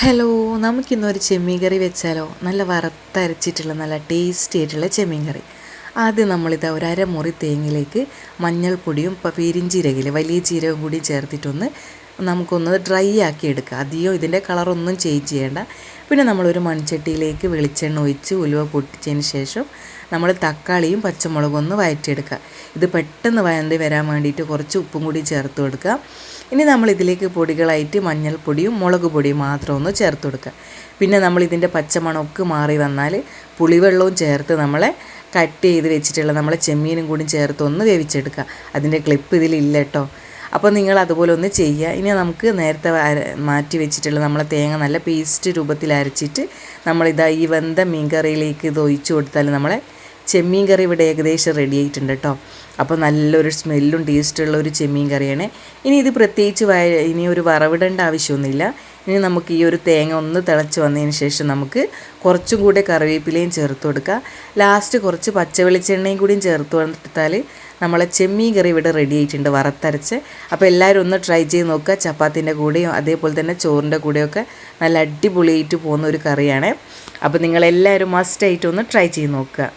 Hello നമുക്കിന്നൊരു ചെമ്മീൻ കറി വെച്ചാലോ? നല്ല വറുത്തരച്ചിട്ടുള്ള നല്ല ടേസ്റ്റി ആയിട്ടുള്ള ചെമ്മീൻ കറി ആദ്യം നമ്മളിത് ഒരു അരമുറി തേങ്ങയിലേക്ക് മഞ്ഞൾപ്പൊടിയും പ- പെരിഞ്ജീരകിൽ വലിയ ജീരകം കൂടി ചേർത്തിട്ടൊന്ന് നമുക്കൊന്ന് ഡ്രൈ ആക്കി എടുക്കുക അധികം ഇതിന്റെ കളറൊന്നും ചേഞ്ച് ചെയ്യേണ്ട. പിന്നെ നമ്മളൊരു മൺചട്ടിയിലേക്ക് വെളിച്ചെണ്ണ ഒഴിച്ച് ഉലുവ പൊട്ടിച്ചതിന് ശേഷം നമ്മൾ തക്കാളിയും പച്ചമുളകും ഒന്ന് വഴറ്റിയെടുക്കുക ഇത് പെട്ടെന്ന് വയന്തി വരാൻ വേണ്ടിയിട്ട് കുറച്ച് ഉപ്പും കൂടി ചേർത്ത് കൊടുക്കുക. ഇനി നമ്മൾ ഇതിലേക്ക് പൊടികളായിട്ട് മഞ്ഞൾപ്പൊടിയും മുളക് പൊടിയും മാത്രം ഒന്ന് ചേർത്ത് കൊടുക്കുക. പിന്നെ നമ്മൾ ഇതിന്റെ പച്ചമണമൊക്കെ മാറി വന്നാൽ പുളിവെള്ളവും ചേർത്ത് നമ്മളെ കട്ട് ചെയ്ത് വെച്ചിട്ടുള്ള നമ്മളെ ചെമ്മീനും കൂടി ചേർത്ത് ഒന്ന് വേവിച്ചെടുക്കുക. അതിന്റെ ക്ലിപ്പ് ഇതിലില്ല കേട്ടോ. അപ്പോൾ നിങ്ങൾ അതുപോലെ ഒന്ന് ചെയ്യുക. ഇനി നമുക്ക് നേരത്തെ മാറ്റി വെച്ചിട്ടുള്ള നമ്മളെ തേങ്ങ നല്ല പേസ്റ്റ് രൂപത്തിൽ അരച്ചിട്ട് നമ്മളിതാ ഈ വെന്ത മീൻ കറിയിലേക്ക് ഇത് ഒഴിച്ചു കൊടുത്താൽ നമ്മളെ ചെമ്മീൻ കറി ഇവിടെ ഏകദേശം റെഡി ആയിട്ടുണ്ട് കേട്ടോ അപ്പോൾ നല്ലൊരു സ്മെല്ലും ടേസ്റ്റുള്ള ഒരു ചെമ്മീൻ കറിയാണ്. ഇനി ഇത് പ്രത്യേകിച്ച് വയ ഇനി ഒരു വറവിടേണ്ട ആവശ്യമൊന്നുമില്ല. ഇനി നമുക്ക് ഈ ഒരു തേങ്ങ ഒന്ന് തിളച്ച് വന്നതിന് ശേഷം നമുക്ക് കുറച്ചും കൂടെ കറിവേപ്പിലയും ചേർത്ത് കൊടുക്കുക ലാസ്റ്റ് കുറച്ച് പച്ച വെളിച്ചെണ്ണയും കൂടിയും ചേർത്ത് കൊടുത്താൽ നമ്മളെ ചെമ്മീൻ കറി ഇവിടെ റെഡി ആയിട്ടുണ്ട് വറുത്തരച്ച്. അപ്പോൾ എല്ലാവരും ഒന്ന് ട്രൈ ചെയ്ത് നോക്കുക. ചപ്പാത്തിന്റെ കൂടെയും അതേപോലെ തന്നെ ചോറിന്റെ കൂടെയൊക്കെ നല്ല അടിപൊളിയായിട്ട് പോകുന്ന ഒരു കറിയാണ്. അപ്പോൾ നിങ്ങളെല്ലാവരും മസ്റ്റായിട്ട് ഒന്ന് ട്രൈ ചെയ്ത് നോക്കുക.